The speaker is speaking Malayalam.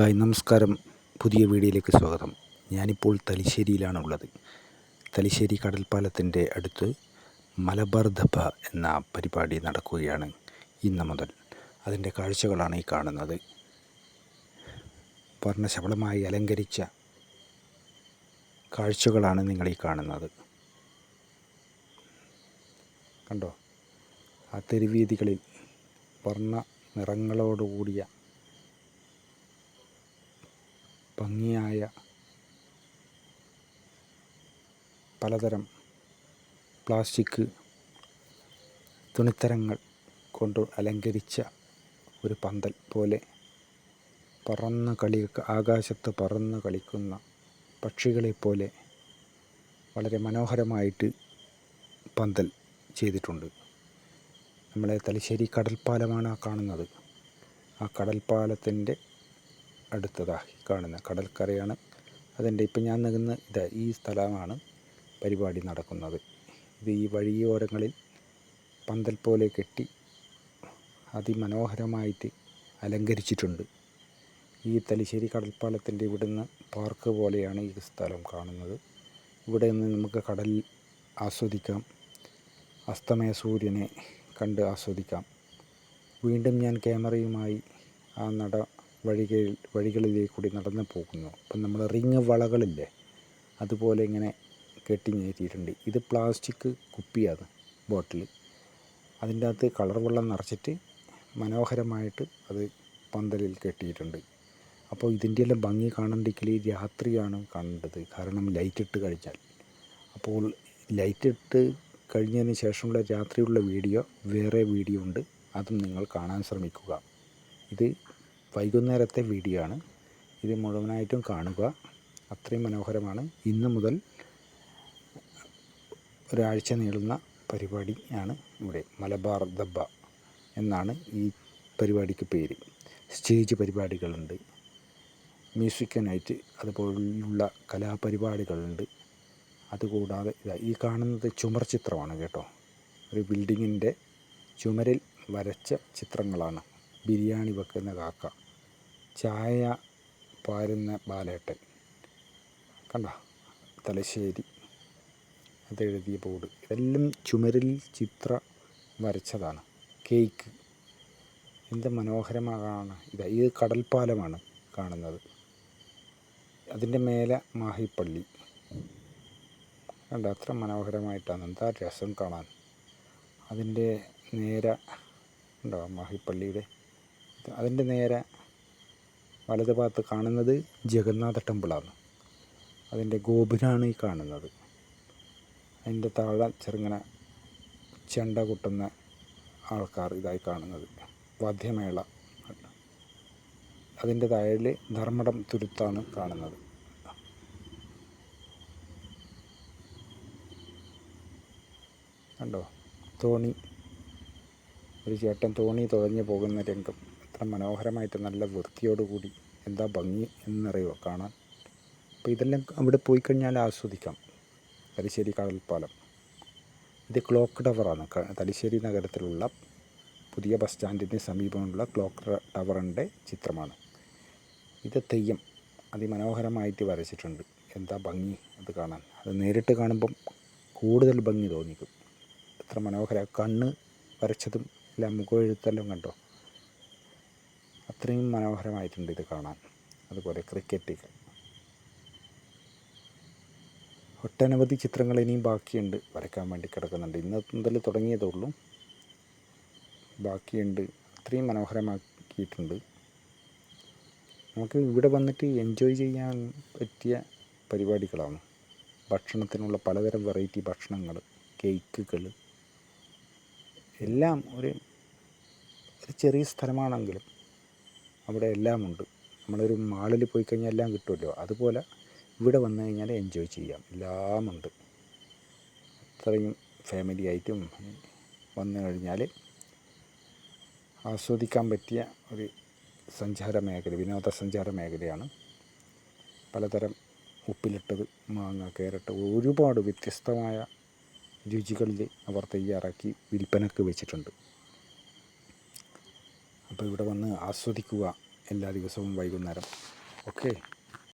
ഹായ് നമസ്കാരം. പുതിയ വീഡിയോയിലേക്ക് സ്വാഗതം. ഞാനിപ്പോൾ തലശ്ശേരിയിലാണ് ഉള്ളത് തലശ്ശേരി കടൽപ്പാലത്തിന്റെ അടുത്ത് മലബാർ ദഭ എന്ന പരിപാടി നടക്കുകയാണ് ഇന്ന് മുതൽ. അതിന്റെ കാഴ്ചകളാണ് ഈ കാണുന്നത്. വർണശബളമായി അലങ്കരിച്ച കാഴ്ചകളാണ് നിങ്ങൾ ഈ കാണുന്നത്. കണ്ടോ? ആ തെരുവീതികളിൽ വർണ നിറങ്ങളോടുകൂടിയ ഭംഗിയായ പലതരം പ്ലാസ്റ്റിക് തുണിത്തരങ്ങൾ കൊണ്ട് അലങ്കരിച്ച ഒരു പന്തൽ പോലെ പറന്ന് കളി ആകാശത്ത് പറന്ന് കളിക്കുന്ന പക്ഷികളെപ്പോലെ വളരെ മനോഹരമായിട്ട് പന്തൽ ചെയ്തിട്ടുണ്ട്. നമ്മളെ തലശ്ശേരി കടൽപ്പാലമാണ് ആ കാണുന്നത്. ആ കടൽപ്പാലത്തിന്റെ അടുത്തതായി കാണുന്ന കടൽക്കരയാണ്. അതിന്റെ ഇപ്പം ഞാൻ നിൽക്കുന്ന ഇത് ഈ സ്ഥലമാണ് പരിപാടി നടക്കുന്നത്. ഇത് ഈ വഴിയോരങ്ങളിൽ പന്തൽ പോലെ കെട്ടി അതിമനോഹരമായിട്ട് അലങ്കരിച്ചിട്ടുണ്ട്. ഈ തലശ്ശേരി കടൽപ്പാലത്തിന്റെ ഇവിടുന്ന് പാർക്ക് പോലെയാണ് ഈ സ്ഥലം കാണുന്നത്. ഇവിടെ നിന്ന് നമുക്ക് കടൽ ആസ്വദിക്കാം. അസ്തമയ സൂര്യനെ കണ്ട് ആസ്വദിക്കാം. വീണ്ടും ഞാൻ ക്യാമറയുമായി ആ നട വഴികളിൽ വഴികളിലേക്ക് കൂടി നടന്നു പോകുന്നു. അപ്പം നമ്മൾ റിങ് വളകളില്ലേ അതുപോലെ ഇങ്ങനെ കെട്ടി നിർത്തിയിട്ടുണ്ട് ഇത് പ്ലാസ്റ്റിക് കുപ്പിയാണ് ബോട്ടിൽ. അതിന്റെ അകത്ത് കളർ വെള്ളം നിറച്ചിട്ട് മനോഹരമായിട്ട് അത് പന്തലിൽ കെട്ടിയിട്ടുണ്ട്. അപ്പോൾ ഇതിന്റെ എല്ലാം ഭംഗി കാണണ്ടെങ്കിൽ രാത്രിയാണ് കണ്ടത്. കാരണം ലൈറ്റ് ഇട്ട് കഴിഞ്ഞാൽ. അപ്പോൾ ലൈറ്റ് ഇട്ട് കഴിഞ്ഞതിന് ശേഷമുള്ള രാത്രിയുള്ള വീഡിയോ വേറെ വീഡിയോ ഉണ്ട്. അതും നിങ്ങൾ കാണാൻ ശ്രമിക്കുക. ഇത് വൈകുന്നേരത്തെ വീഡിയോ ആണ്. ഇത് മുഴുവനായിട്ടും കാണുക. അത്രയും മനോഹരമാണ്. ഇന്ന് മുതൽ ഒരാഴ്ച നീളുന്ന പരിപാടിയാണ് ഇവിടെ മലബാർ ദബ്ബ എന്നാണ് ഈ പരിപാടിക്ക് പേര്. സ്റ്റേജ് പരിപാടികളുണ്ട്. മ്യൂസിക് നൈറ്റ് അതുപോലുള്ള കലാപരിപാടികളുണ്ട്. അതുകൂടാതെ ഈ കാണുന്നത് ചുമർ ചിത്രമാണ് കേട്ടോ. ഒരു ബിൽഡിങ്ങിന്റെ ചുമരിൽ വരച്ച ചിത്രങ്ങളാണ്. ബിരിയാണി വെക്കുന്ന കാക്ക. ചായ പാരുന്ന ബാലേട്ടൻ. കണ്ട? തലശ്ശേരി. അതെഴുതിയ ബോർഡ്. ഇതെല്ലാം ചുമരിൽ ചിത്ര വരച്ചതാണ്. കേക്ക്. എന്ത് മനോഹരമാണ് ഇത്. ഇത് കടൽപ്പാലമാണ് കാണുന്നത്. അതിന്റെ മേലെ മാഹിപ്പള്ളി. കണ്ട? അത്ര മനോഹരമായിട്ടാണ്. എന്താ രസം കാണാൻ. അതിന്റെ നേരെ ഉണ്ടോ മാഹിപ്പള്ളിയുടെ. അതിന്റെ നേരെ വലത് ഭാഗത്ത് കാണുന്നത് ജഗന്നാഥ ടെമ്പിളാണ്. അതിന്റെ ഗോപുരമാണ് ഈ കാണുന്നത്. അതിന്റെ താഴെ ചെറുങ്ങനെ ചെണ്ട കൊട്ടുന്ന ആൾക്കാർ ഇതായി കാണുന്നത്. വാദ്യമേള. അതിന്റെ താഴിൽ ധർമ്മടം തുരുത്താണ് കാണുന്നത്. കണ്ടോ? തോണി. ഒരു ചേട്ടൻ തോണി തുഴഞ്ഞു പോകുന്ന രംഗം. എത്ര മനോഹരമായിട്ട് നല്ല വൃത്തിയോടുകൂടി എന്താ ഭംഗി എന്നറിയോ കാണാൻ. അപ്പോൾ ഇതെല്ലാം അവിടെ പോയി കഴിഞ്ഞാൽ ആസ്വദിക്കാം. തലശ്ശേരി കടൽപ്പാലം. ഇത് ക്ലോക്ക് ടവറാണ്. തലശ്ശേരി നഗരത്തിലുള്ള പുതിയ ബസ് സ്റ്റാൻഡിന് സമീപമുള്ള ക്ലോക്ക് ടവറിന്റെ ചിത്രമാണ്. ഇത് തെയ്യം. അതിമനോഹരമായിട്ട് വരച്ചിട്ടുണ്ട്. എന്താ ഭംഗി അത് കാണാൻ. അത് നേരിട്ട് കാണുമ്പം കൂടുതൽ ഭംഗി തോന്നിക്കും. എത്ര മനോഹര. കണ്ണ് വരച്ചതും എല്ലാം മുഖമെഴുത്തെല്ലാം കണ്ടോ? അത്രയും മനോഹരമായിട്ടുണ്ട് ഇത് കാണാൻ. അതുപോലെ ക്രിക്കറ്റ് ഒട്ടനവധി ചിത്രങ്ങൾ ഇനിയും ബാക്കിയുണ്ട്. വരയ്ക്കാൻ വേണ്ടി കിടക്കുന്നുണ്ട്. ഇന്ന് മുതൽ തുടങ്ങിയതേ ഉള്ളൂ. ബാക്കിയുണ്ട്. അത്രയും മനോഹരമാക്കിയിട്ടുണ്ട്. നമുക്ക് ഇവിടെ വന്നിട്ട് എൻജോയ് ചെയ്യാൻ പറ്റിയ പരിപാടികളാണ്. ഭക്ഷണത്തിനുള്ള പലതരം വെറൈറ്റി ഭക്ഷണങ്ങൾ കേക്കുകൾ എല്ലാം ഒരു ഒരു ചെറിയ സ്ഥലമാണെങ്കിലും അവിടെ എല്ലാം ഉണ്ട്. നമ്മളൊരു മാളിൽ പോയി കഴിഞ്ഞാൽ എല്ലാം കിട്ടുമല്ലോ. അതുപോലെ ഇവിടെ വന്നു കഴിഞ്ഞാൽ എൻജോയ് ചെയ്യാം. എല്ലാം ഉണ്ട്. അത്രയും ഫാമിലി ആയിട്ടും വന്നു കഴിഞ്ഞാൽ ആസ്വദിക്കാൻ പറ്റിയ ഒരു സഞ്ചാര മേഖല വിനോദസഞ്ചാര മേഖലയാണ്. പലതരം ഉപ്പിലിട്ടത് മാങ്ങ കേരട്ട് ഒരുപാട് വ്യത്യസ്തമായ രുചികളിൽ അവർ തയ്യാറാക്കി വിൽപ്പനക്ക് വെച്ചിട്ടുണ്ട്. അപ്പോൾ ഇവിടെ വന്ന് ആസ്വദിക്കുക എല്ലാ ദിവസവും വൈകുന്നേരം. ഓക്കെ.